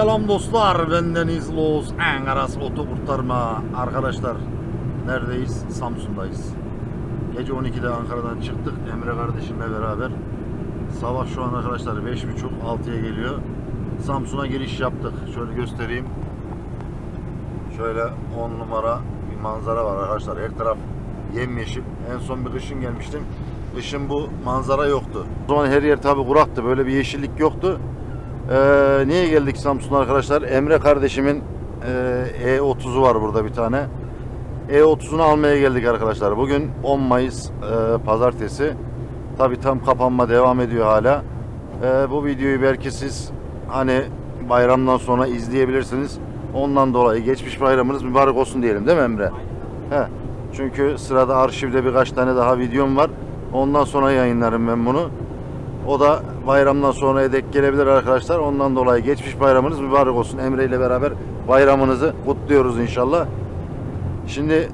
Selam dostlar, ben Deniz Loğuz, Angaras Oto. Arkadaşlar, neredeyiz? Samsun'dayız. Gece 12'de Ankara'dan çıktık Emre kardeşimle beraber. Sabah şu an arkadaşlar 5.30-6'ya geliyor. Samsun'a giriş yaptık. Şöyle göstereyim. Şöyle 10 numara bir manzara var arkadaşlar. Her taraf yemyeşil. En son bir kışın gelmiştim. Kışın bu manzara yoktu. O zaman her yer tabi kuraktı. Böyle bir yeşillik yoktu. Ee, niye geldik Samsun'a arkadaşlar? Emre kardeşimin e, E30'u var burada bir tane. E30'unu almaya geldik arkadaşlar. Bugün 10 Mayıs e, pazartesi. Tabi tam kapanma devam ediyor hala. E, bu videoyu belki siz hani bayramdan sonra izleyebilirsiniz. Ondan dolayı geçmiş bayramınız mübarek olsun diyelim değil mi Emre? He. Çünkü sırada arşivde birkaç tane daha videom var. Ondan sonra yayınlarım ben bunu. O da bayramdan sonraya dek gelebilir arkadaşlar. Ondan dolayı geçmiş bayramınız mübarek olsun. Emre ile beraber bayramınızı kutluyoruz inşallah. Şimdi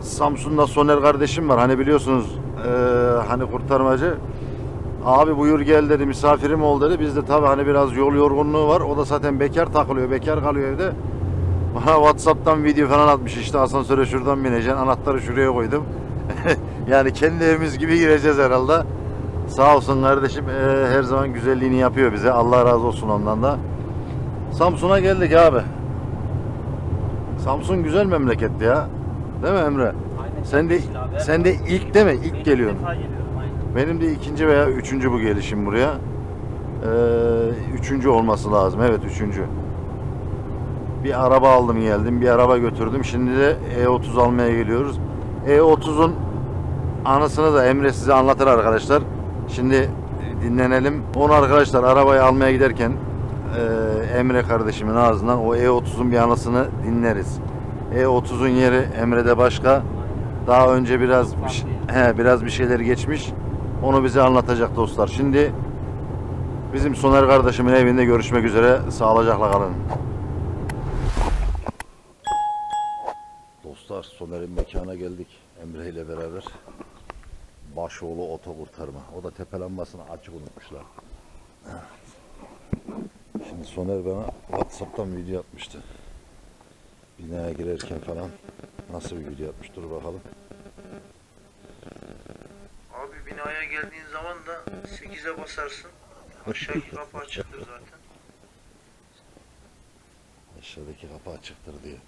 Samsun'da Soner kardeşim var. Hani biliyorsunuz eee, hani kurtarmacı. Abi buyur gel dedi misafirim ol dedi. Bizde tabii hani biraz yol yorgunluğu var. O da zaten bekar takılıyor. Bekar kalıyor evde. Bana Whatsapp'tan video falan atmış işte asansöre şuradan bineceksin. Anahtarı şuraya koydum. yani kendi evimiz gibi gireceğiz herhalde. Sağ olsun kardeşim eee, her zaman güzelliğini yapıyor bize. Allah razı olsun ondan da. Samsun'a geldik abi. Samsun güzel memleketti ya. Değil mi Emre? Aynen. Sen de abi. sen de ilk değil mi? İlk ilk geliyorsun. defa geliyorum aynen. Benim de ikinci veya üçüncü bu gelişim buraya. Ee, üçüncü olması lazım. Evet üçüncü. Bir araba aldım geldim. Bir araba götürdüm. Şimdi de E30 almaya geliyoruz. E30'un anısını da Emre size anlatır arkadaşlar. Şimdi dinlenelim. Onu arkadaşlar arabayı almaya giderken e, Emre kardeşimin ağzından o E30'un bir anısını dinleriz. E30'un yeri Emre'de başka. Daha önce biraz bir, he, biraz bir şeyler geçmiş. Onu bize anlatacak dostlar. Şimdi bizim Soner kardeşimin evinde görüşmek üzere. Sağlıcakla kalın. Dostlar Soner'in mekana geldik. Emre ile beraber. Başoğlu oto kurtarma. O da tepe lambasını açık unutmuşlar. Şimdi Soner bana Whatsapp'tan video atmıştı. Binaya girerken falan nasıl bir video atmış dur bakalım. Abi binaya geldiğin zaman da 8'e basarsın. Aşağıki kapı açıktır zaten. Aşağıdaki kapı açıktır diyor.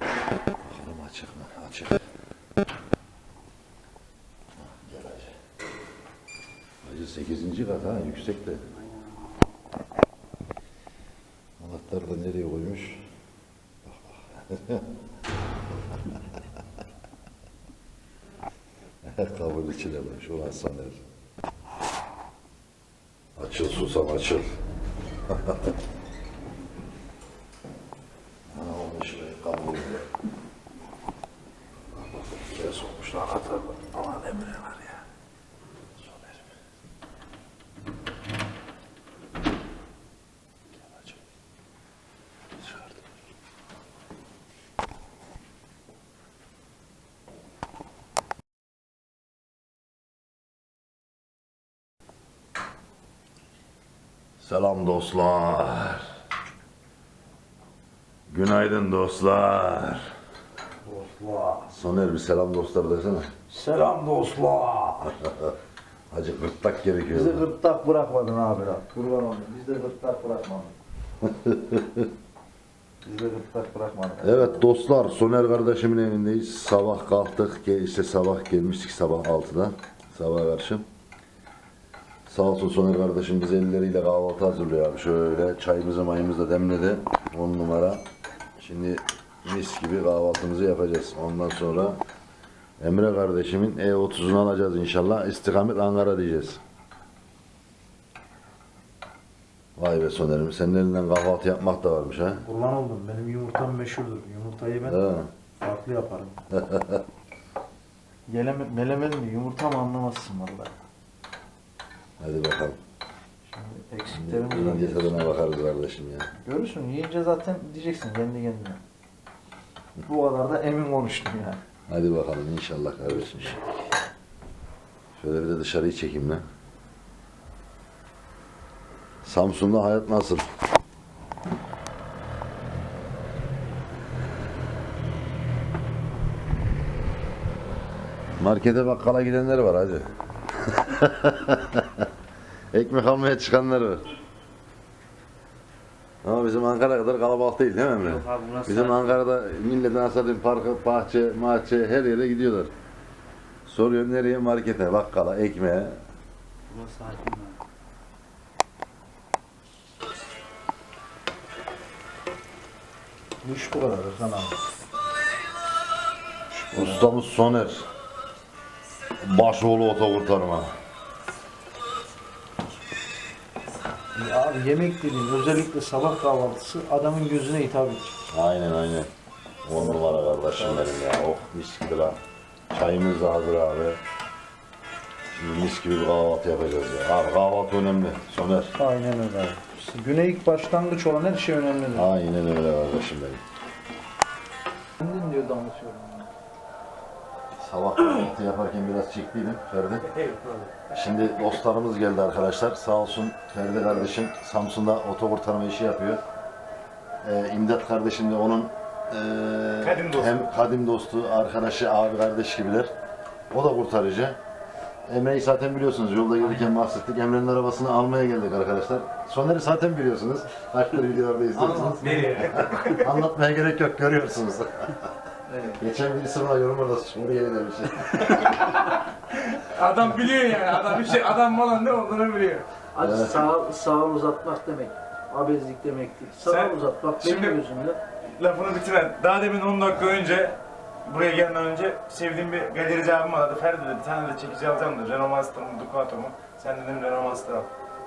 Bakalım açık mı? Açık. Gel hacı. 8. kat ha yüksekte. Anahtarı da nereye koymuş? Bak bak. Kabul içine koymuş. Ulan Saner. Açıl susam açıl. Ha onu şuraya kabul ediyor. Şuraya sokmuşlar anahtarı. Aman emre var ya. Sonerim. Gel hacım. Çıkardım. Selam dostlar. Günaydın dostlar. Dostlar. Soner bir selam dostlar desene. Selam dostlar. Hacı gırtlak gerekiyor. Bizi gırtlak bırakmadın abi lan. Kurban olayım. Biz de gırtlak bırakmadın. Biz de gırtlak bırakmadın. Evet dostlar Soner kardeşimin evindeyiz. Sabah kalktık. İşte sabah gelmiştik sabah 6'da. Sabah karşı. Sağ olsun Soner kardeşim bize elleriyle kahvaltı hazırlıyor abi. Şöyle çayımızı mayımızı da demledi. 10 numara. Şimdi mis gibi kahvaltımızı yapacağız. Ondan sonra Emre kardeşimin E30'unu alacağız inşallah. İstikamet Ankara diyeceğiz. Vay be Soner'im senin elinden kahvaltı yapmak da varmış ha. Kurban oldum. Benim yumurtam meşhurdur. Yumurtayı ben Ha. farklı yaparım. Geleme, melemedim mi? Yumurtam anlamazsın vallahi. Hadi bakalım. Şimdi eksiklerimiz var. İnce tadına bakarız kardeşim ya. Görürsün yiyince zaten diyeceksin kendi kendine. Bu kadar da emin konuştum yani. Hadi bakalım inşallah kardeşim. Şöyle bir de dışarıyı çekeyim lan. Samsun'da hayat nasıl? Markete bakkala gidenler var hacı. Ekmek almaya çıkanlar var. Ama bizim Ankara kadar kalabalık değil değil mi Emre? Yok abi, burası Bizim sakin. Ankara'da milletin asadın parkı, bahçe, mahçe her yere gidiyorlar. Soruyorum nereye? Markete, bakkala, ekmeğe. Burası sakin abi. Bu iş bu kadar Erkan abi. Ustamız Soner. Başoğlu otokurtarma. Ya abi yemek dediğin özellikle sabah kahvaltısı adamın gözüne hitap edecek. Aynen aynen. On numara kardeşim benim ya. Oh mis gibi lan. Çayımız da hazır abi. Şimdi mis gibi bir kahvaltı yapacağız ya. Abi kahvaltı önemli. Soner. Aynen öyle abi. İşte güne ilk başlangıç olan her şey önemlidir. Aynen öyle kardeşim benim. Kendin diyor damlatıyorum. Sabah kahvaltı yaparken biraz çektiydim Ferdi. Şimdi dostlarımız geldi arkadaşlar. Sağ olsun Ferdi kardeşim Samsun'da otokurtarma işi yapıyor. Ee, İmdat kardeşim de onun ee, Kadim dostu. hem kadim dostu, arkadaşı, abi kardeş gibiler. O da kurtarıcı. Emre'yi zaten biliyorsunuz. Yolda gelirken bahsettik. Emre'nin arabasını almaya geldik arkadaşlar. Soner'i zaten biliyorsunuz. Kaçtır videolarda izliyorsunuz. Nereye? Anlatmaya gerek yok. Görüyorsunuz. Geçen birisi bana yorum orada Suriye'ye demiş. adam biliyor yani. Adam bir şey, adam bana ne olduğunu biliyor. Acı Evet. sağ, sağ uzatmak demek. Abezlik demek değil. Sağ Sen- uzatmak Şimdi- benim gözümde. Lafını bitiren. Daha demin 10 dakika önce buraya gelmeden önce sevdiğim bir galerici abim aradı. Ferdi dedi. Sen de çekici alacağım dedi. Renault Master mı Ducato mu? Sen dedim Renault Master al.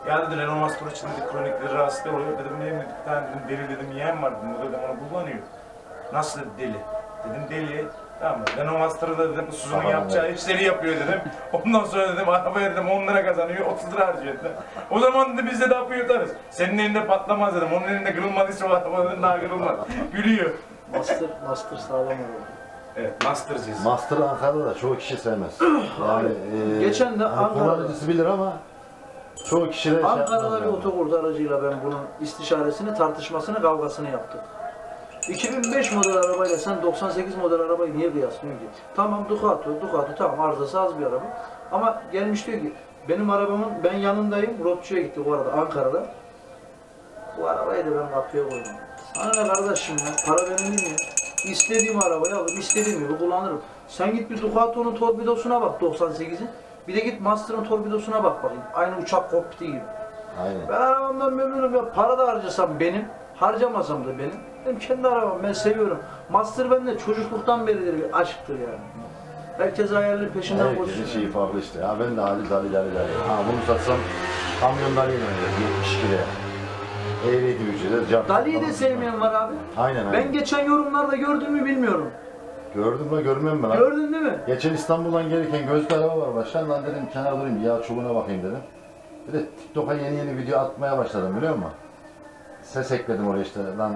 Ya dedi Renault Master için dedi kronikleri rahatsız oluyor. Dedim neyim dedi. Bir tane dedim deli dedim yeğen var dedim. O dedim onu kullanıyor. Nasıl dedi deli? Dedim deli. Tamam mı? Renault Master'ı da dedim Suzu'nun Tamam, yapacağı işleri yapıyor dedim. Ondan sonra dedim arabaya dedim 10 lira kazanıyor 30 lira harcıyor dedim. O zaman dedi biz de daha yutarız. Senin elinde patlamaz dedim. Onun elinde kırılmadıysa o araba dedim daha kırılmaz. Gülüyor. Master, master sağlam olur. Evet, Master'cıyız. Master Ankara'da da çoğu kişi sevmez. Yani e, Geçen de Ankara'da- kullanıcısı bilir ama çoğu kişi de şey Ankara'da yapmaz bir yani. otokurtarıcıyla ben bunun istişaresini, tartışmasını, kavgasını yaptık. 2005 model arabayla sen 98 model arabayı niye kıyaslıyorsun ki? Tamam Ducato, Ducato tamam arızası az bir araba. Ama gelmiş diyor ki benim arabamın ben yanındayım. Robçu'ya gittik bu arada Ankara'da. Bu arabayı da ben kapıya koydum. Sana ne kardeşim ya? Para benim değil mi ya? İstediğim arabayı alırım, istediğim gibi kullanırım. Sen git bir Ducato'nun torpidosuna bak 98'in. Bir de git Master'ın torpidosuna bak bakayım. Aynı uçak kokpiti gibi. Aynen. Ben arabamdan memnunum ya. Para da harcasam benim, harcamasam da benim. Benim kendi arabam, ben seviyorum. Master bende çocukluktan beridir bir aşktır yani. Herkes hayalinin peşinden Herkesin koşuyor. şeyi farklı işte. Ya ben de Ali Dali Dali Dali. Ha bunu satsam kamyon Dali'yle oynayacak 70 kilo. Ehliyeti ücreti. cart- Dali'yi de sevmeyen var abi. Aynen aynen. Ben geçen yorumlarda gördün mü bilmiyorum. Gördüm mü görmüyorum ben. Gördün değil mi? Geçen İstanbul'dan gelirken gözde araba var başkan lan dedim kenar durayım yağ çubuğuna bakayım dedim. Bir de TikTok'a yeni yeni video atmaya başladım biliyor musun? Ses ekledim oraya işte lan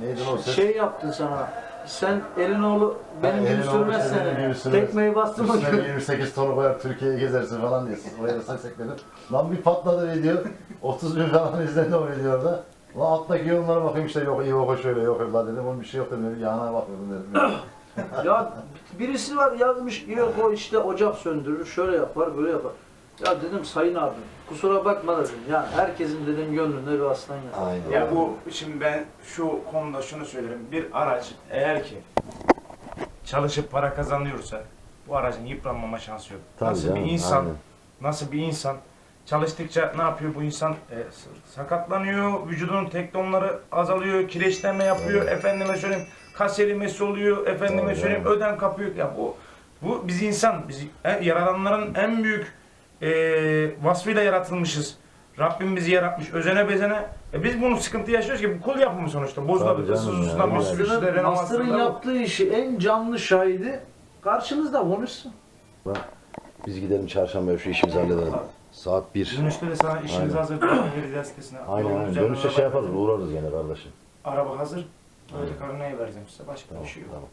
neydi o ses? Şey yaptın sana. Sen elin oğlu benim gibi sürmez. tekmeyi bastırma Üstüne diyor. 28 tonu koyar Türkiye'yi gezersin falan diye. Oraya da ses ekledim. Lan bir patladı video. 30 bin falan izlendi o videoda. Lan alttaki yorumlara bakayım işte yok iyi yok şöyle yok lan dedim. Onun bir şey yok dedim. Yağına bakıyordum dedim. ya birisi var yazmış yok o işte ocak söndürür şöyle yapar böyle yapar. Ya dedim sayın abi kusura bakma dedim ya herkesin dedim gönlünde bir aslan ya. Aynen. Ya bu şimdi ben şu konuda şunu söylerim. Bir araç eğer ki çalışıp para kazanıyorsa bu aracın yıpranmama şansı yok. Tabii nasıl canım, bir insan aynen. nasıl bir insan çalıştıkça ne yapıyor bu insan? E, sakatlanıyor, vücudunun tektonları azalıyor, kireçlenme yapıyor, efendime söyleyeyim kas erimesi oluyor, efendime Tabii söyleyeyim ödem kapıyor. Ya bu bu biz insan, biz e, yaradanların en büyük e, vasfıyla yaratılmışız. Rabbim bizi yaratmış özene bezene. E biz bunu sıkıntı yaşıyoruz ki bu kul yapımı sonuçta. Bozulabilir, canım susuzdan ya. bir sürü işte Master'ın, Master'ın renovasyonda bu. yaptığı işi en canlı şahidi karşınızda konuşsun. Biz gidelim çarşamba şu işimizi halledelim. Saat 1. Dönüşte de sana işiniz Aynen. hazır. Vereceğiz sitesine. Aynen aynen. Dönüşte şey yaparız uğrarız gene kardeşim. Araba hazır. Böyle karneye vereceğim size. Başka Tamam, bir şey yok. tamam.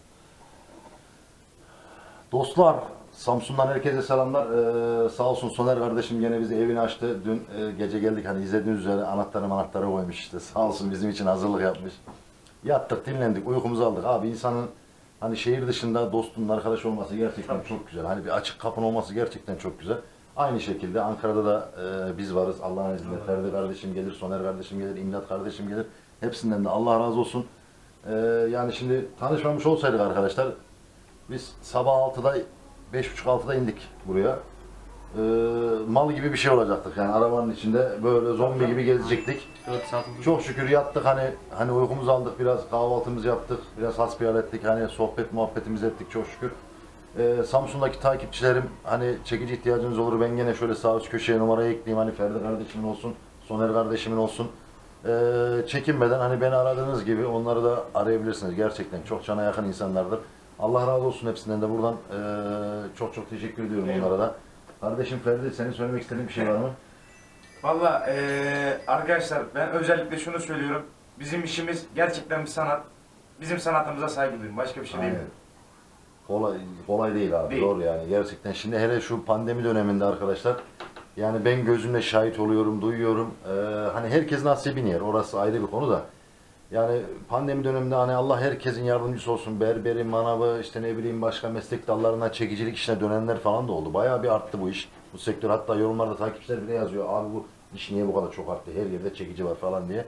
Dostlar, Samsun'dan herkese selamlar. Ee, sağ olsun Soner kardeşim gene bize evini açtı. Dün e, gece geldik hani izlediğiniz üzere anahtarı anahtarı koymuş işte. Sağ olsun bizim için hazırlık yapmış. Yattık, dinlendik, uykumuzu aldık. Abi insanın Hani şehir dışında dostunun arkadaş olması gerçekten Tabii. çok güzel. Hani bir açık kapın olması gerçekten çok güzel. Aynı şekilde Ankara'da da e, biz varız. Allah'ın izniyle Ferdi kardeşim gelir, Soner kardeşim gelir, İmdat kardeşim gelir. Hepsinden de Allah razı olsun. E, yani şimdi tanışmamış olsaydık arkadaşlar biz sabah 6'da 5.30-6'da indik buraya. E, mal gibi bir şey olacaktık yani arabanın içinde böyle zombi gibi gezecektik. 4 satıldı. Çok şükür yattık hani hani uykumuzu aldık biraz kahvaltımızı yaptık biraz hasbihal ettik hani sohbet muhabbetimizi ettik çok şükür. Ee, Samsun'daki takipçilerim hani çekici ihtiyacınız olur ben gene şöyle sağ üst köşeye numarayı ekleyeyim hani Ferdi kardeşimin olsun Soner kardeşimin olsun. Ee, çekinmeden hani beni aradığınız gibi onları da arayabilirsiniz gerçekten çok cana yakın insanlardır. Allah razı olsun hepsinden de buradan ee, çok çok teşekkür ediyorum Eyvallah. onlara da. Kardeşim Ferdi senin söylemek istediğin bir şey var mı? Valla eee, arkadaşlar ben özellikle şunu söylüyorum. Bizim işimiz gerçekten bir sanat. Bizim sanatımıza saygı duyun. Başka bir şey değil. Aynen. Kolay, kolay değil abi. Değil. Zor yani gerçekten. Şimdi hele şu pandemi döneminde arkadaşlar yani ben gözümle şahit oluyorum, duyuyorum. Ee, hani herkes nasibini yer. Orası ayrı bir konu da. Yani pandemi döneminde hani Allah herkesin yardımcısı olsun. Berberi, manavı, işte ne bileyim başka meslek dallarına, çekicilik işine dönenler falan da oldu. Bayağı bir arttı bu iş. Bu sektör hatta yorumlarda takipçiler bile yazıyor. Abi bu iş niye bu kadar çok arttı? Her yerde çekici var falan diye.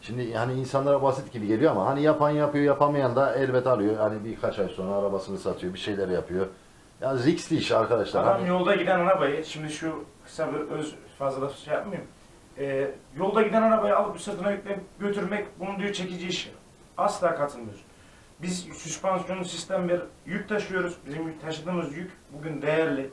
Şimdi hani insanlara basit gibi geliyor ama hani yapan yapıyor, yapamayan da elbet alıyor. Hani birkaç ay sonra arabasını satıyor, bir şeyler yapıyor. Ya riskli iş arkadaşlar. Adam Hani- yolda giden arabayı, şimdi şu kısa bir öz fazla şey yapmayayım. Eee, yolda giden arabayı alıp sırtına yükleyip götürmek bunun diyor çekici işi. Asla katılmıyoruz. Biz süspansiyonlu sistem bir yük taşıyoruz. Bizim yük- taşıdığımız yük bugün değerli.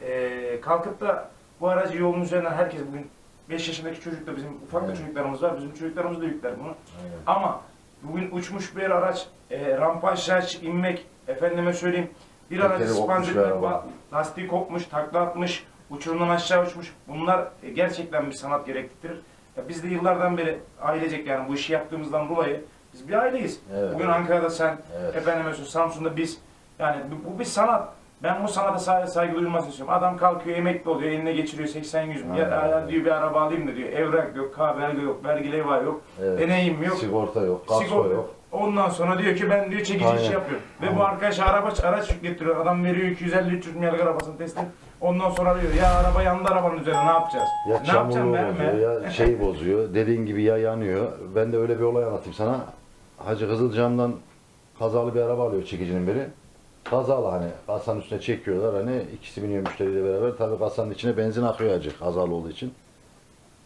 Eee, kalkıp da bu aracı yolun üzerinden herkes bugün 5 yaşındaki çocuk da bizim ufak Evet. çocuklarımız var. Bizim çocuklarımız da yükler bunu. Aynen. Ama bugün uçmuş bir araç, e, rampa aşağı inmek, efendime söyleyeyim, bir aracı ba- lastiği kopmuş, takla atmış, uçurumdan aşağı uçmuş. Bunlar e, gerçekten bir sanat gerektirir. Ya biz de yıllardan beri ailecek yani bu işi yaptığımızdan dolayı biz bir aileyiz. Evet, Bugün evet. Ankara'da sen, Evet. efendime Samsun'da biz. Yani bu, bu bir sanat. Ben bu sanata saygı, saygı duyulmasını istiyorum. Adam kalkıyor, emekli oluyor, eline geçiriyor 80-100 bin. Ya, Aynen. ya diyor bir araba alayım da diyor. Evrak yok, K belge yok, vergi levha yok, Evet. deneyim yok. Sigorta yok, kasko Sigorta yok. Ondan sonra diyor ki ben diyor çekici iş yapıyorum. Ve bu Aynen. arkadaş araba araç getiriyor. Adam veriyor 250-300 milyarlık arabasını teslim. Ondan sonra diyor ya araba yandı arabanın üzerine ne yapacağız? Ya ne yapacağım verme. bozuyor ya şey bozuyor. Dediğin gibi ya yanıyor. Ben de öyle bir olay anlatayım sana. Hacı Kızılcam'dan kazalı bir araba alıyor çekicinin biri. Kazalı hani kasanın üstüne çekiyorlar hani ikisi biniyor müşteriyle beraber. Tabii kasanın içine benzin akıyor hacı kazalı olduğu için.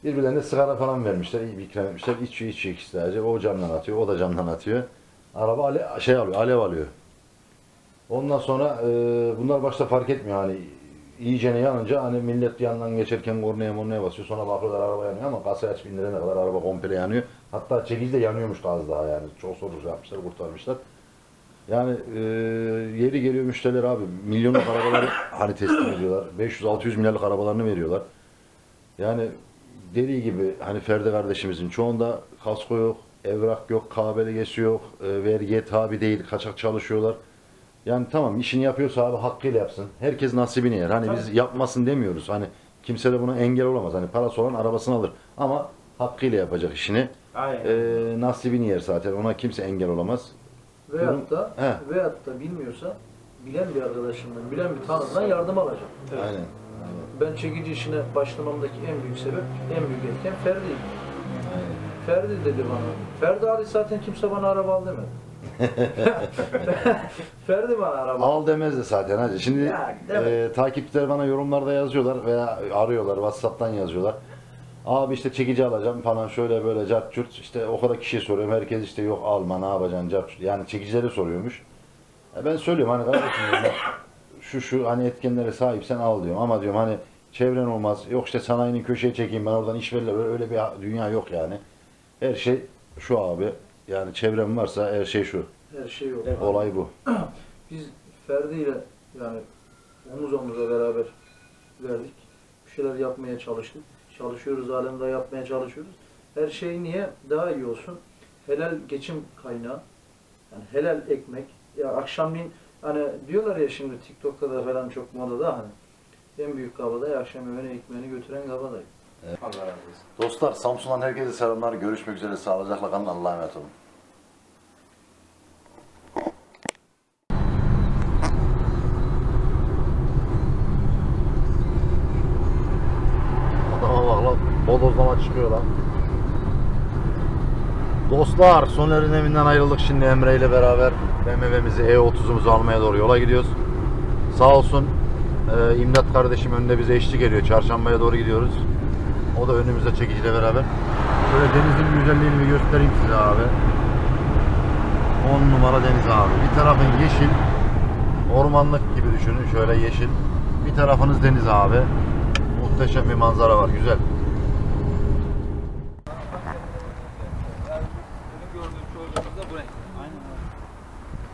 Birbirlerine sigara falan vermişler, iyi bir ikram etmişler. İçiyor içiyor ikisi de hacı. O camdan atıyor, o da camdan atıyor. Araba ale, şey alıyor, alev alıyor. Ondan sonra e, bunlar başta fark etmiyor hani iyicene yanınca hani millet yandan geçerken kornaya mornaya basıyor. Sonra bakıyorlar araba yanıyor ama kasayı açıp indirene kadar araba komple yanıyor. Hatta çekici de yanıyormuş az daha yani. Çok soru yapmışlar, kurtarmışlar. Yani e, yeri geliyor müşteriler abi milyonluk arabaları hani teslim ediyorlar. 500-600 milyarlık arabalarını veriyorlar. Yani dediği gibi hani Ferdi kardeşimizin çoğunda kasko yok, evrak yok, K belgesi yok, e, vergiye tabi değil, kaçak çalışıyorlar. Yani tamam işini yapıyorsa abi hakkıyla yapsın. Herkes nasibini yer. Hani biz yapmasın demiyoruz. Hani kimse de buna engel olamaz. Hani parası olan arabasını alır. Ama hakkıyla yapacak işini. Aynen. E, nasibini yer zaten. Ona kimse engel olamaz. Veyahut da, He. veyahut da bilmiyorsa bilen bir arkadaşımdan, bilen bir tanıdan yardım alacak. Aynen. Ben çekici işine başlamamdaki en büyük sebep, en büyük etken. Aynen. Ferdi dedi bana. Ferdi Ali zaten kimse bana araba al demedi. Ferdi bana araba al. Al demez de zaten hacı. Şimdi Ya, e, takipçiler bana yorumlarda yazıyorlar veya arıyorlar, Whatsapp'tan yazıyorlar. Abi işte çekici alacağım falan şöyle böyle cart curt. İşte o kadar kişiye soruyorum. Herkes işte yok alma ne yapacaksın cart curt. Yani çekicileri soruyormuş. E ben söylüyorum hani kardeşim diyorum, bak, şu şu hani etkenlere sahipsen al diyorum. Ama diyorum hani çevren olmaz. Yok işte sanayinin köşeye çekeyim ben oradan iş verirler. Öyle, öyle bir dünya yok yani. Her şey şu abi. Yani çevrem varsa her şey şu. Her şey yok. Olay bu. Biz Ferdi ile yani omuz omuza beraber verdik. Bir şeyler yapmaya çalıştık. Çalışıyoruz, halen daha yapmaya çalışıyoruz. Her şey niye? Daha iyi olsun. Helal geçim kaynağı. Yani helal ekmek. Ya akşamleyin hani diyorlar ya şimdi TikTok'ta da falan çok modada hani en büyük kabadayı akşam yemeğine ekmeğini götüren kabadayı. Allah razı olsun. Dostlar Samsun'dan herkese selamlar. Görüşmek üzere. Sağlıcakla kalın. Allah'a emanet olun. Dostlar Soner'in evinden ayrıldık şimdi Emre ile beraber BMW'mizi E30'umuzu almaya doğru yola gidiyoruz. Sağ olsun e, İmdat kardeşim önünde bize eşlik ediyor. Çarşambaya doğru gidiyoruz. O da önümüzde çekiciyle beraber. Şöyle denizin güzelliğini bir göstereyim size abi. 10 numara deniz abi. Bir tarafın yeşil, ormanlık gibi düşünün şöyle yeşil. Bir tarafınız deniz abi. Muhteşem bir manzara var, güzel.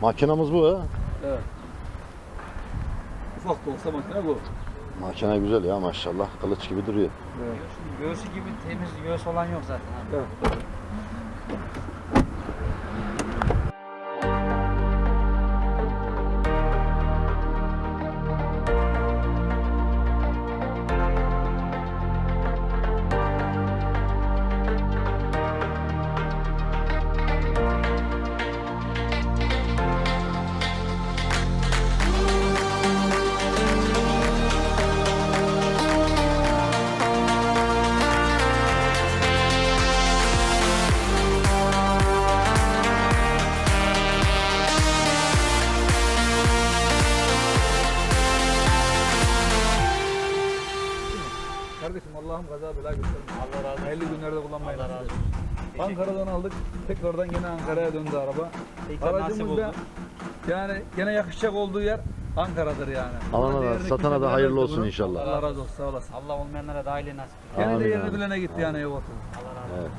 Makinamız bu ha. Ufak da olsa makine bu. Makine güzel ya maşallah. Kılıç gibi duruyor. Göğsü gibi temiz göğüs olan yok zaten abi. Kardeşim Bela göstermesin. Allah razı olsun. Hayırlı günlerde kullanmayı nasip etsin. Ankara'dan aldık. Tekrardan yine Ankara'ya döndü araba. Aracımız da yani gene yakışacak olduğu yer Ankara'dır yani. Alana da, satana da hayırlı olsun bunu. inşallah. Allah razı olsun sağ olasın. Allah olmayanlara da aile nasip. Gene Amin de yerini abi. bilene gitti yani ev otu. Allah razı olsun.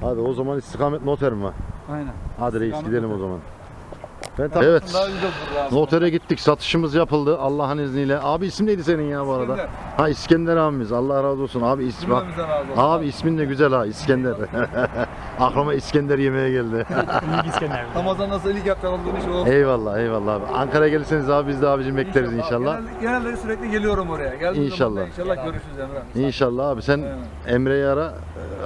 Hadi o zaman istikamet noter mi? Aynen. Hadi reis gidelim o noter. zaman. Ben ta- evet. Daha güzel. Notere gittik. Satışımız yapıldı Allah'ın izniyle. Abi isim neydi senin ya bu arada? İskender. Ha İskender abimiz. Allah razı olsun. Abi ismi Cümlemizden razı olsun. Abi ismin de güzel ha İskender. Aklıma İskender yemeğe geldi. Ramazan'da nasıl ilk yapacak olduğun iş o. eyvallah eyvallah abi. Ankara'ya gelirseniz abi biz de abicim bekleriz inşallah. Genelde, genelde sürekli geliyorum oraya. Geldiğim İnşallah. zaman da inşallah görüşürüz Emre. İnşallah abi sen. Emre'yi ara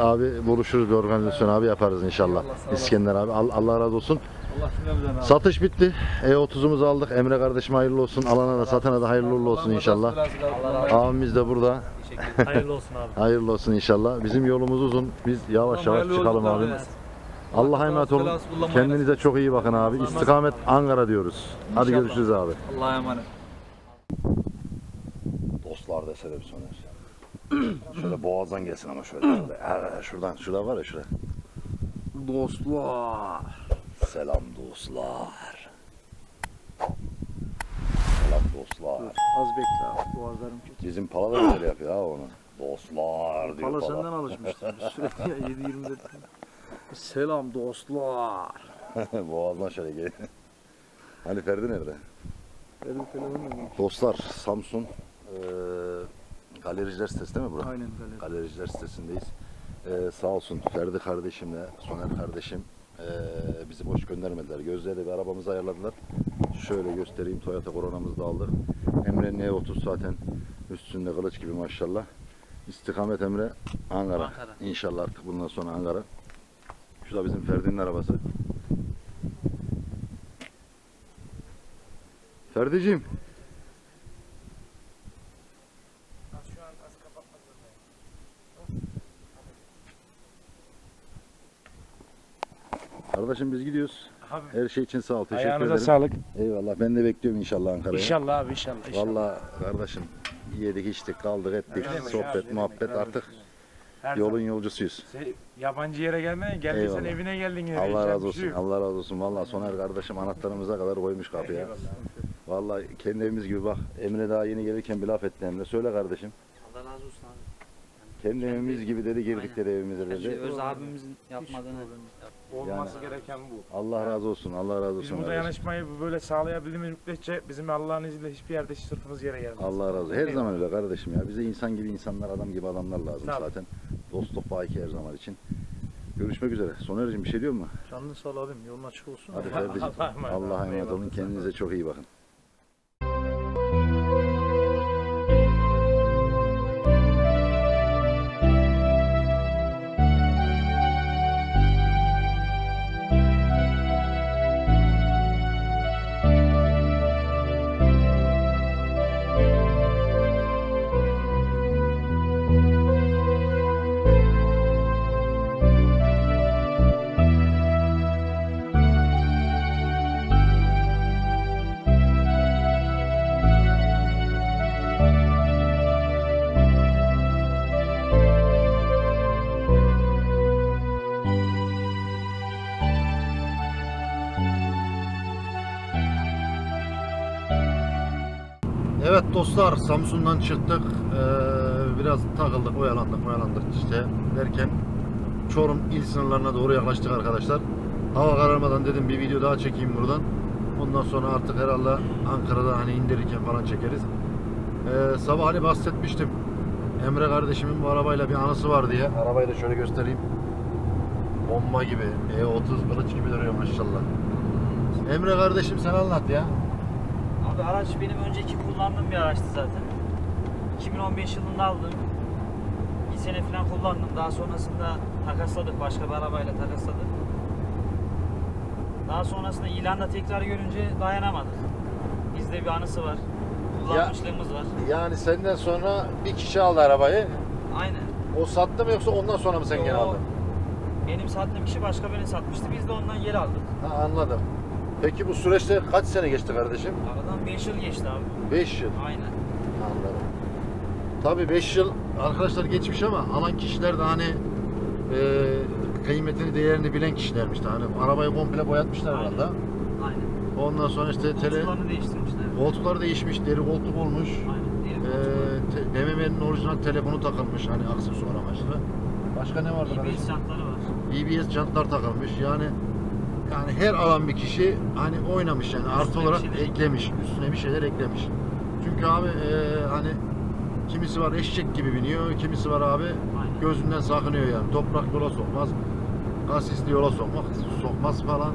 abi buluşuruz bir organizasyon abi yaparız inşallah. Eyvallah, sağ olasın. İskender abi Allah, Allah razı olsun. Allah cümlemizden razı olsun. Satış bitti. E30'umuzu aldık. Emre kardeşim hayırlı olsun. Alana da satana da hayırlı uğurlu olsun Allah inşallah. Abimiz de burada. Hayırlı olsun abi. Hayırlı olsun inşallah. Bizim yolumuz uzun. Biz yavaş yavaş çıkalım abi. Allah'a emanet olun. Kendinize çok iyi bakın abi. İstikamet Ankara diyoruz. Hadi görüşürüz abi. Allah'a emanet. Dostlar desene bir soner. şöyle boğazdan gelsin ama şöyle. Şuradan, şurada var ya şurada. Dostlar. Selam dostlar. Selam dostlar. Az bekle abi. Boğazlarım kötü. Bizim Pala da böyle yapıyor ha onu. Dostlar diyor Pala Pala. senden alışmıştır. Sürekli 7-24. Selam dostlar. Boğazdan şöyle gel. Hani Ferdi nerede? Benim telefonum yok. Dostlar Samsun eee galericiler sitesi değil mi bura? Aynen galeri. Galericiler sitesindeyiz. Eee sağ olsun Ferdi kardeşimle Soner kardeşim eee, bizi boş göndermediler. Gözleri bir arabamızı ayarladılar. Şöyle göstereyim Toyota Corona'mızı da aldık. Emre'nin E30 zaten üstünde kılıç gibi maşallah. İstikamet Emre Ankara. Ankara. İnşallah artık bundan sonra Ankara. Şu da bizim Ferdi'nin arabası. Ferdi'cim. Kardeşim biz gidiyoruz. Abi, Her şey için sağ ol. Teşekkür Ayağınıza ederim. sağlık. Eyvallah. Ben de bekliyorum inşallah Ankara'ya. İnşallah abi inşallah. inşallah. Vallahi kardeşim yedik içtik kaldık ettik Öyle mi? sohbet Ya, muhabbet mi? artık Her yolun yolcusuyuz. zaman. Sen yabancı yere gelme. Geldiysen Eyvallah. evine geldin yine. Allah razı şey olsun. Allah razı olsun. Vallahi Soner kardeşim anahtarımıza kadar koymuş kapıya. Eyvallah. Vallahi kendi evimiz gibi bak. Emre daha yeni gelirken bir laf etti Emre. Söyle kardeşim. Allah razı olsun abi. Kendi evimiz gibi dedi girdik dedi evimize dedi. öz abimizin yapmadığını yap- Olması gereken bu. Allah razı olsun. Allah razı Biz olsun. bu kardeşim. dayanışmayı böyle sağlayabildiğimiz müddetçe bizim Allah'ın izniyle hiçbir yerde sırtımız yere gelmez. Allah razı olsun. Her Eyvallah. zaman öyle kardeşim ya. Bize insan gibi insanlar, adam gibi adamlar lazım Tabii. zaten. Dostluk baki her zaman için. Görüşmek üzere. Soner'cim bir şey diyor mu? Canlı sağ ol abim. Yolun açık olsun. Hadi. Allah'a emanet olun. Allah'a emanet Eyvallah. olun. Kendinize çok iyi bakın. Dostlar Samsun'dan çıktık. Ee, biraz takıldık, oyalandık, oyalandık işte derken Çorum il sınırlarına doğru yaklaştık arkadaşlar. Hava kararmadan dedim bir video daha çekeyim buradan. Ondan sonra artık herhalde Ankara'da hani indirirken falan çekeriz. Ee, sabah hani bahsetmiştim. Emre kardeşimin bu arabayla bir anısı var diye. Arabayı da şöyle göstereyim. Bomba gibi. E30 kılıç gibi duruyor maşallah. Emre kardeşim sen anlat ya. Abi araç benim önceki kullandığım bir araçtı zaten. 2015 yılında aldım. Bir sene falan kullandım. Daha sonrasında takasladık. Başka bir arabayla takasladık. Daha sonrasında ilanda tekrar görünce dayanamadık. Bizde bir anısı var. Kullanmışlığımız var. Yani senden sonra bir kişi aldı arabayı. Aynen. O sattı mı yoksa ondan sonra mı sen gene O- aldın? Benim sattığım kişi başka birini satmıştı. Biz de ondan geri aldık. Ha, anladım. Peki bu süreçte kaç sene geçti kardeşim? Aradan 5 yıl geçti abi. 5 yıl. Aynen. Anladım. Tabii 5 yıl arkadaşlar geçmiş ama alan kişiler de hani e, kıymetini, değerini bilen kişilermiş de. Hani arabayı komple boyatmışlar Aynen. herhalde. Aynen. Ondan sonra işte tele, Koltuklarını değiştirmişler. koltukları değişmiş, deri koltuk olmuş. Aynen. Deri E, koltuklar. te, BMW'nin orijinal telefonu takılmış hani aksesuar amaçlı. Başka ne vardı EBS kardeşim? jantları var. EBS jantlar takılmış. Yani yani her alan bir kişi hani oynamış yani artı Üstüne bir olarak şeyler eklemiş. Üstüne bir şeyler eklemiş. Çünkü abi e, hani kimisi var eşek gibi biniyor, kimisi var abi Aynen. gözünden sakınıyor yani. Toprak yola sokmaz, kasisli yola sokmak sokmaz falan.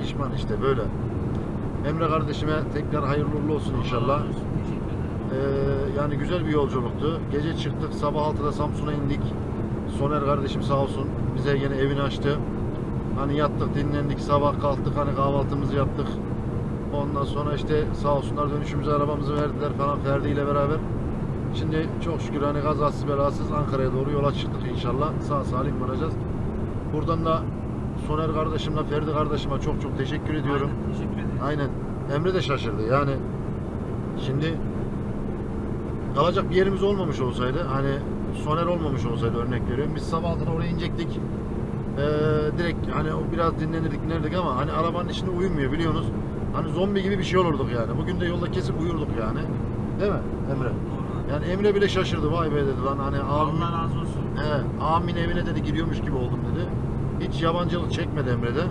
Pişman işte böyle. Emre kardeşime tekrar hayırlı uğurlu olsun inşallah. Allah razı olsun. Teşekkür ederim. Ee, yani güzel bir yolculuktu. Gece çıktık sabah 6'da Samsun'a indik. Soner kardeşim sağ olsun bize yine evini açtı. Hani yattık dinlendik sabah kalktık hani kahvaltımızı yaptık. Ondan sonra işte sağ olsunlar dönüşümüze arabamızı verdiler falan Ferdi ile beraber. Şimdi çok şükür hani kazasız belasız Ankara'ya doğru yola çıktık inşallah. Sağ salim varacağız. Buradan da Soner kardeşimle Ferdi kardeşime çok çok teşekkür ediyorum. Aynen, teşekkür ederim. Aynen. Emre de şaşırdı. Yani şimdi kalacak bir yerimiz olmamış olsaydı hani Soner olmamış olsaydı örnek veriyorum. Biz sabah altıda oraya inecektik. Ee, direkt hani o biraz dinlenirdik dinlerdik ama hani arabanın içinde uyumuyor biliyorsunuz. Hani zombi gibi bir şey olurduk yani. Bugün de yolda kesip uyurduk yani. Değil mi Emre? Doğru. Yani Emre bile şaşırdı. Vay be dedi lan hani abim, Allah razı olsun. He, amin evine dedi giriyormuş gibi oldum dedi. Hiç yabancılık çekmedi Emre'de.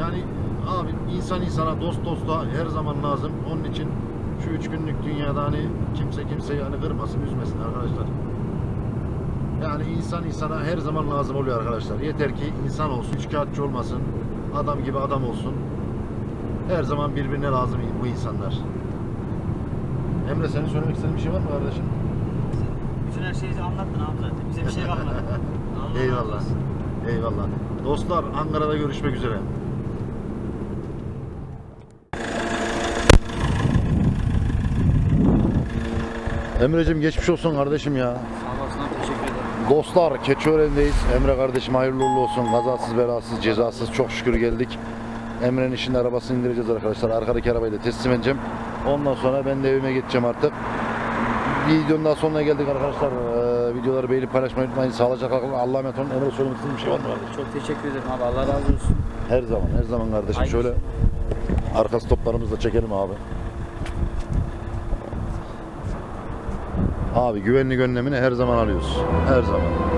Yani abi insan insana dost dosta her zaman lazım. Onun için şu üç günlük dünyada hani kimse kimseyi hani kırmasın, üzmesin arkadaşlar. Yani insan insana her zaman lazım oluyor arkadaşlar. Yeter ki insan olsun, şikayetçi olmasın, adam gibi adam olsun. Her zaman birbirine lazım bu insanlar. Emre senin söylemek istediğin bir şey var mı kardeşim? Bütün her şeyi anlattın abi zaten. Bize bir şey kalmadı. Eyvallah. Eyvallah. Dostlar Ankara'da görüşmek üzere. Emre'cim geçmiş olsun kardeşim ya. Sağ olasın abi, teşekkür ederim. Dostlar Keçiören'deyiz. Emre kardeşim hayırlı uğurlu olsun. Kazasız belasız cezasız çok şükür geldik. Emre'nin işinin arabasını indireceğiz arkadaşlar. Arkadaki arabayı da teslim edeceğim. Ondan sonra ben de evime geçeceğim artık. Videonun daha sonuna geldik arkadaşlar. Ee, videoları beğenip paylaşmayı unutmayın. Sağlıcakla kalın. Allah'a emanet olun. Emre söylemek istediğin bir şey var mı? Çok teşekkür ederim abi. Allah razı olsun. Her zaman, her zaman kardeşim. Aynı Şöyle arka stoplarımızı da çekelim abi. Abi güvenlik önlemini her zaman alıyoruz. Her zaman.